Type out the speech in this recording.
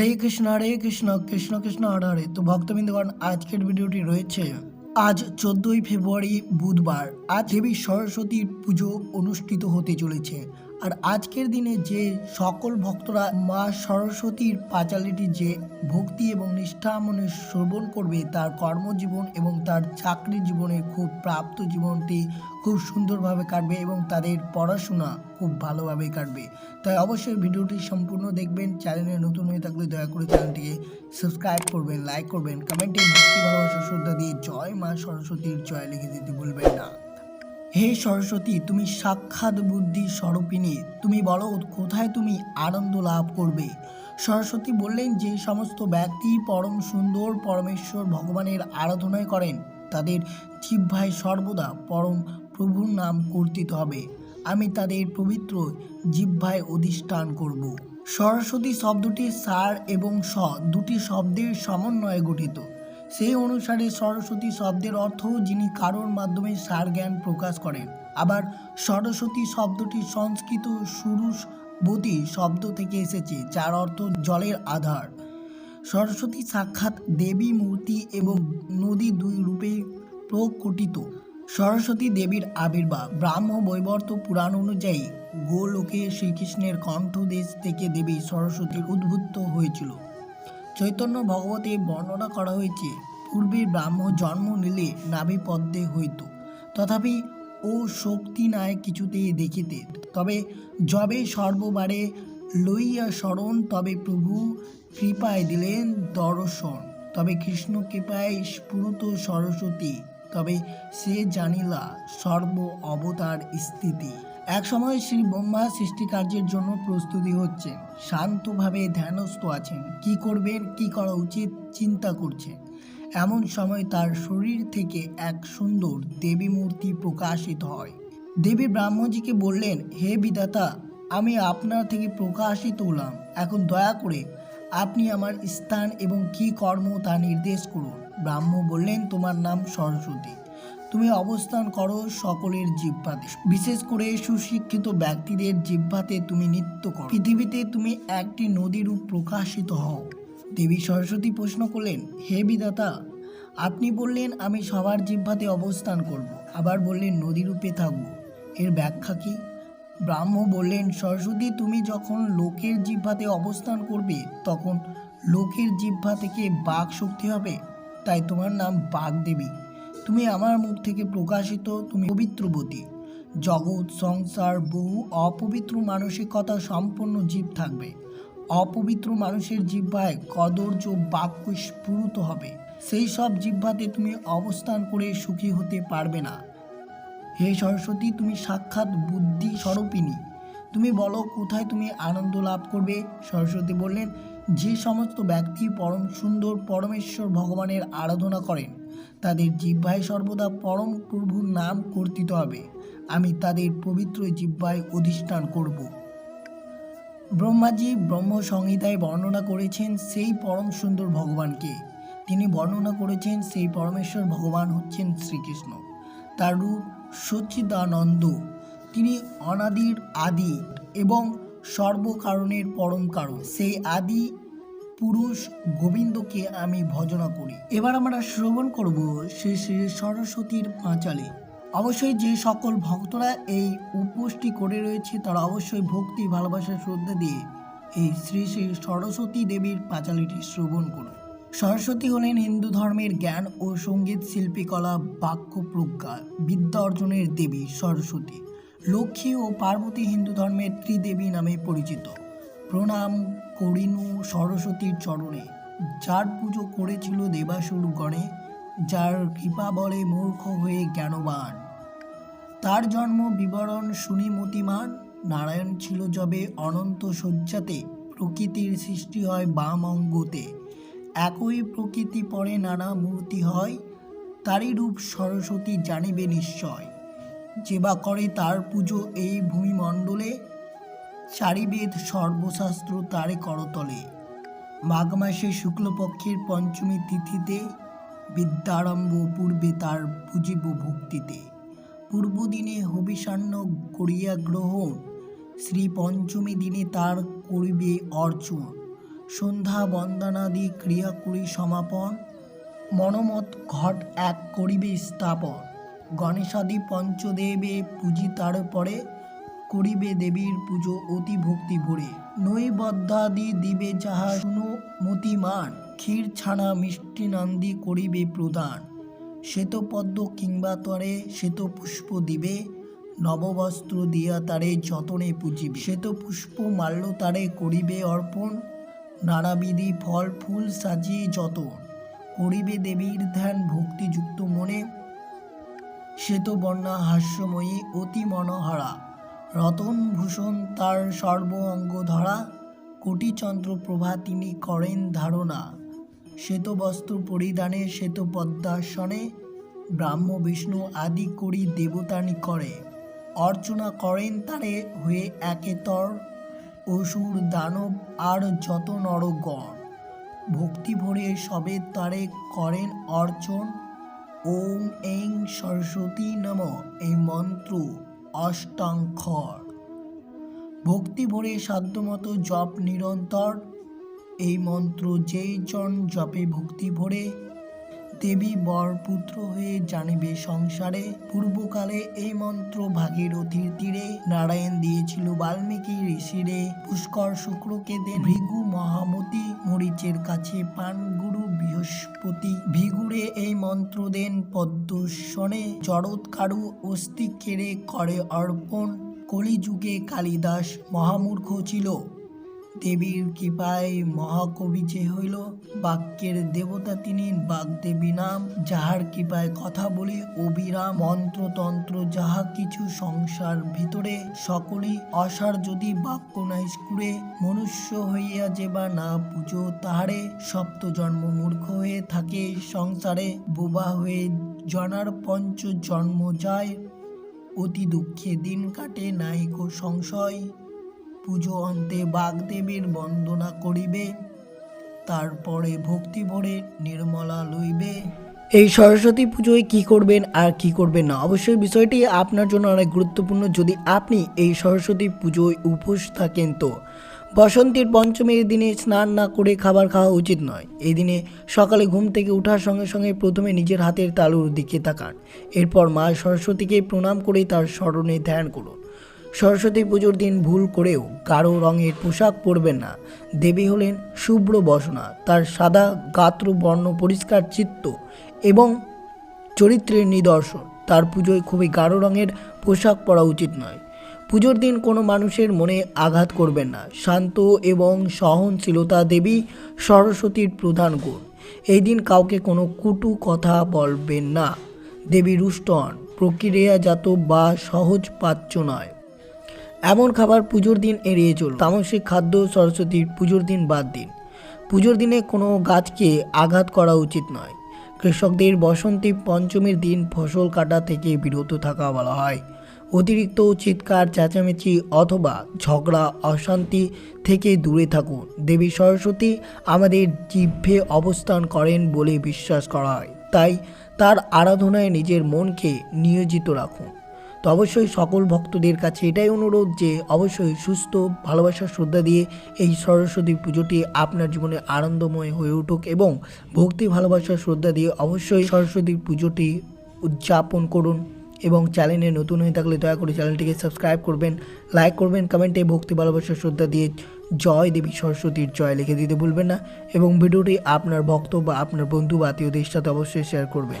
হরে কৃষ্ণ হরে কৃষ্ণ কৃষ্ণ কৃষ্ণ, হরে হরে। তো ভক্তবৃন্দগণ আজকের ভিডিওটি রয়েছে। আজ চোদ্দই ফেব্রুয়ারি বুধবার। আজ দেবী সরস্বতীর পুজো অনুষ্ঠিত হতে চলেছে। আর আজকের দিনে যে সকল ভক্তরা মা সরস্বতীর পাঁচালিটি যে ভক্তি এবং নিষ্ঠা মনে শ্রবণ করবে, তার কর্মজীবন এবং তার চাকরি জীবনে খুব প্রাপ্ত জীবনটি খুব সুন্দরভাবে কাটবে এবং তাদের পড়াশোনা খুব ভালোভাবে কাটবে। তাই অবশ্যই ভিডিওটি সম্পূর্ণ দেখবেন, চ্যানেলে নতুন হয়ে থাকলে দয়া করে চ্যানেলটিকে সাবস্ক্রাইব করবেন, লাইক করবেন, কমেন্টে ভক্তি ভালোবাসা, শ্রদ্ধা দিয়ে জয় মা সরস্বতীর জয় লিখে দিতে ভুলবেন না। হে সরস্বতী, তুমি সাক্ষাৎ বুদ্ধি স্বরূপিণী। তুমি বলো, কোথায় তুমি আনন্দ লাভ করবে? সরস্বতী বললেন যে, সমস্ত ব্যক্তি পরম সুন্দর পরমেশ্বর ভগবানের আরাধনায় করেন। তাদের জিহ্বায় সর্বদা পরম প্রভুর নাম কর্তিত হবে। আমি তাদের পবিত্র জিহ্বায় অধিষ্ঠান করব। সরস্বতী শব্দটি সার এবং স দুটি শব্দের সমন্বয়ে গঠিত। সেই অনুসারে সরস্বতী শব্দের অর্থ যিনি কারোর মাধ্যমে সার জ্ঞান প্রকাশ করেন। আবার সরস্বতী শব্দটি সংস্কৃত সুরুষবতী শব্দ থেকে এসেছে, যার অর্থ জলের আধার। সরস্বতী সাক্ষাৎ দেবী মূর্তি এবং নদী দুই রূপে প্রকটিত। সরস্বতী দেবীর আবির্ভাব ব্রাহ্ম বৈবর্ত পুরাণ অনুযায়ী গোলোকে শ্রীকৃষ্ণের কণ্ঠদেশ থেকে দেবী সরস্বতীর উদ্ভূত হয়েছিল। চৈতন্য ভগবতে বর্ণনা করা হয়েছে পূর্বে ব্রাহ্ম জন্ম নিলে নাভি পদ্মে হইত। তথাপি ও শক্তি নাই কিছুতেই দেখিতে। তবে যবে সর্ববারে লইয়া স্মরণ, তবে প্রভু কৃপায় দিলেন দর্শন। তবে কৃষ্ণ কৃপায় স্ফুরত সরস্বতী। তবে সে জানিলা সর্ব অবতার স্থিতি। এক সময় শ্রী ব্রহ্মা সৃষ্টিকার্যের জন্য প্রস্তুতি হচ্ছেন শান্তভাবে ধ্যানস্থ আছেন। কি করবেন, কি করা উচিত, চিন্তা করছেন। এমন সময় তার শরীর থেকে এক সুন্দর দেবী মূর্তি প্রকাশিত হয়। দেবী ব্রাহ্মণজিকে বললেন, হে বিধাতা, আমি আপনার থেকে প্রকাশিত হলাম। এখন দয়া করে আপনি আমার স্থান এবং কি কর্ম তা নির্দেশ করুন। ব্রাহ্ম বললেন, তোমার নাম সরস্বতী। তুমি অবস্থান করো সকলের জিহ্বাতে। বিশেষ করে সুশিক্ষিত ব্যক্তিদের জিহ্বাতে তুমি নৃত্য করো। পৃথিবীতে তুমি একটি নদীরূপ প্রকাশিত হও। দেবী সরস্বতী প্রশ্ন করলেন, হে বিধাতা, আপনি বললেন আমি সবার জিহ্বাতে অবস্থান করব, আবার বললেন নদীরূপে থাকব। এর ব্যাখ্যা কি? ব্রাহ্ম বললেন, সরস্বতী, তুমি যখন লোকের জিহ্বাতে অবস্থান করবে, তখন লোকের জিহ্বা থেকে বাঘ শক্তি হবে, তাই তোমার নাম বাঘ দেবী তুমি আমার মুখ থেকে প্রকাশিত, তুমি পবিত্রবতী জগৎ, সংসার, বহু অপবিত্র মানসিকতা সম্পন্ন জীব থাকবে। অপবিত্র মানুষের জিহ্বায় কদর্য বাক্য স্ফুরিত হবে। সেই সব জিহ্বাতে তুমি অবস্থান করে সুখী হতে পারবে না। হে সরস্বতী, তুমি সাক্ষাৎ বুদ্ধি স্বরূপিনী তুমি বলো, কোথায় তুমি আনন্দ লাভ করবে? সরস্বতী বললেন, যে সমস্ত ব্যক্তি পরম সুন্দর পরমেশ্বর ভগবানের আরাধনা করেন তাদের জিহ্বায় সর্বদা পরম প্রভুর নাম কর্তিত হবে। আমি তাদের পবিত্র জিহ্বায় অধিষ্ঠান করব। ব্রহ্মাজি ব্রহ্ম সংহিতায় বর্ণনা করেছেন সেই পরম সুন্দর ভগবানকে। তিনি বর্ণনা করেছেন সেই পরমেশ্বর ভগবান হচ্ছেন শ্রীকৃষ্ণ। তার রূপ সচ্চিদানন্দ। তিনি অনাদির আদি এবং সর্বকারণের পরম কারণ। সেই আদি পুরুষ গোবিন্দকে আমি ভজনা করি। এবার আমরা শ্রবণ করব শ্রী শ্রী সরস্বতীর পাঁচালী। অবশ্যই যে সকল ভক্তরা এই উপোসটি করে রয়েছে, তারা অবশ্যই ভক্তি, ভালোবাসা, শ্রদ্ধা দিয়ে এই শ্রী শ্রী সরস্বতী দেবীর পাঁচালীটি শ্রবণ করুন। সরস্বতী হলেন হিন্দু ধর্মের জ্ঞান ও সংগীত শিল্পীকলা বাক্য প্রজ্ঞা, বিদ্যা অর্জনের দেবী সরস্বতী। লক্ষ্মী ও পার্বতী হিন্দু ধর্মের ত্রিদেবী নামে পরিচিত। প্রণাম। করিনু সরস্বতীর চরণে। যার পুজো করেছিল দেবাসুর গণে, যার কৃপা বলে মূর্খ হয়ে জ্ঞানবান। তার জন্ম বিবরণ শুনি মতিমান নারায়ণ ছিল যবে অনন্ত শয্যাতে প্রকৃতির সৃষ্টি হয় বাম অঙ্গতে। একই প্রকৃতি পরে নানা মূর্তি হয়, তারই রূপ সরস্বতী জানিবে নিশ্চয়। যে বা করে তার পুজো এই ভূমিমণ্ডলে চারিবেদ সর্বশাস্ত্র তারে করতলে। মাঘ মাসে শুক্লপক্ষের পঞ্চমী তিথিতে বিদ্যারম্ভ পূর্বে তার পুজিব ভক্তিতে। পূর্বদিনে হবিষান্ন করিয়া গ্রহণ শ্রী পঞ্চমী দিনে তার করিবে অর্চন। সন্ধ্যা বন্দনাদি ক্রিয়া করি সমাপন, মনমত ঘট এক করিবে স্থাপন। গণেশাদি পঞ্চদেবে পূজি তার পরে করিবে দেবীর পুজো অতি ভক্তি ভরে। নৈবদ্যাদি দিবে যাহা শুনো মতিমান, ক্ষীর ছানা মিষ্টি নান্দি করিবে প্রদান। শ্বেতপদ্ম কিংবা তরে শ্বেত পুষ্প দিবে, নববস্ত্র দিয়া তারে যতনে পুজিবে। শ্বেত পুষ্প মাল্য তারে করিবে অর্পণ, নানাবিধি ফল, ফুল সাজিয়ে যতন। করিবে দেবীর ধ্যান ভক্তিযুক্ত মনে, শ্বেতবর্ণা হাস্যময়ী অতি মনোহরা। রতন ভূষণ তার সর্ব অঙ্গ ধরা কোটিচন্দ্র প্রভা তিনি করেন ধারণা। শ্বেতবস্ত্র পরিধানে শ্বেত পদ্মাসনে ব্রাহ্ম, বিষ্ণু আদি করি দেবতানি করে অর্চনা করেন তারে হয়ে একেতর অসুর, দানব আর যত নরগণ। ভক্তি ভরে সবে তারে করেন অর্চন। ওম, এং, সরস্বতী নম। এই মন্ত্র অষ্টাঙ্ক্ষর ভক্তি ভরে সাধ্যমতো জপ নিরন্তর। এই মন্ত্র যেই জন জপে ভক্তি ভরে, দেবী বর পুত্র হয়ে জানিবে সংসারে। পূর্বকালে এই মন্ত্র ভাগীরথীর তীরে নারায়ণ দিয়েছিল বাল্মীকি ঋষিরে। পুষ্কর শুক্রকে দেন ভৃগু মহামতি, মরিচের কাছে পান গুরু বৃহস্পতি ভিগুড়ে এই মন্ত্র দেন পদ্মশনে জড়ৎকারু অস্থি কেড়ে করে অর্পণ। কলিযুগে কালিদাস মহামূর্খ ছিল। দেবীর কৃপায় মহাকবি যে হইল, বাক্যের দেবতা তিনি বাগদেবী নাম। যাহার কৃপায় কথা বলি, অবিরাম মন্ত্রতন্ত্র যাহা কিছু সংসার ভিতরে, সকলই অসার যদি বাক্য নাই স্কুরে মনুষ্য হইয়া যে বা না পুজো তাহারে সপ্ত জন্ম মূর্খ হয়ে থাকে সংসারে, বোবা হয়ে জনার পঞ্চ জন্ম যায়। অতি দুঃখে দিন কাটে নাইক সংশয়। পুজো অন্তে বাগদেবীর বন্দনা করিবে। তারপরে ভক্তি ভরে নির্মলা লইবে। এই সরস্বতী পুজোয় কি করবেন আর কি করবেন না? অবশ্যই বিষয়টি আপনার জন্য অনেক গুরুত্বপূর্ণ। যদি আপনি এই সরস্বতী পুজোয় উপোস থাকেন তো বসন্তের পঞ্চমীর দিনে স্নান না করে খাবার খাওয়া উচিত নয়। এই দিনে সকালে ঘুম থেকে ওঠার সঙ্গে সঙ্গে প্রথমে নিজের হাতের তালুর দিকে তাকান। এরপর মা সরস্বতীকে প্রণাম করে তার স্মরণে ধ্যান করুন। সরস্বতী পুজোর দিন ভুল করেও গাঢ় রঙের পোশাক পরবেন না। দেবী হলেন শুভ্র বসনা, তার সাদা গাত্র বর্ণ পরিষ্কার চিত্ত এবং চরিত্রের নিদর্শন। তার পুজোয় খুবই গাঢ় রঙের পোশাক পরা উচিত নয়। পুজোর দিন কোনো মানুষের মনে আঘাত করবেন না। শান্ত এবং সহনশীলতা দেবী সরস্বতীর প্রধান গুণ। এই দিন কাউকে কোনো কুটু কথা বলবেন না। দেবী রুষ্ট হন। প্রক্রিয়াজাত বা সহজ পাচ্য নয়। এমন খাবার পুজোর দিন এড়িয়ে চলুন। তামসিক খাদ্য সরস্বতীর পুজোর দিন বাদ দিন। পুজোর দিনে কোনো গাছকে আঘাত করা উচিত নয়। কৃষকদের বসন্তী পঞ্চমীর দিন ফসল কাটা থেকে বিরত থাকা বলা হয়। অতিরিক্ত চিৎকার, চেঁচামেচি অথবা ঝগড়া, অশান্তি থেকে দূরে থাকুন। দেবী সরস্বতী আমাদের জিভে অবস্থান করেন বলে বিশ্বাস করা হয়। তাই তার আরাধনায় নিজের মনকে নিয়োজিত রাখুন। তো অবশ্যই সকল ভক্তদের কাছে এটাই অনুরোধ যে অবশ্যই সুস্থ ভালোবাসা শ্রদ্ধা দিয়ে এই সরস্বতী পুজোটি আপনার জীবনে আনন্দময় হয়ে উঠুক এবং ভক্তি ভালোবাসা শ্রদ্ধা দিয়ে অবশ্যই সরস্বতী পুজোটি উদযাপন করুন এবং চ্যানেলে নতুন হয়ে থাকলে দয়া করে চ্যানেলটিকে সাবস্ক্রাইব করবেন, লাইক করবেন, কমেন্টে ভক্তি ভালোবাসা শ্রদ্ধা দিয়ে জয় দেবী সরস্বতীর জয় লিখে দিতে ভুলবেন না এবং ভিডিওটি আপনার ভক্ত বা আপনার বন্ধু বা আত্মীয়দের সাথে অবশ্যই শেয়ার করবেন।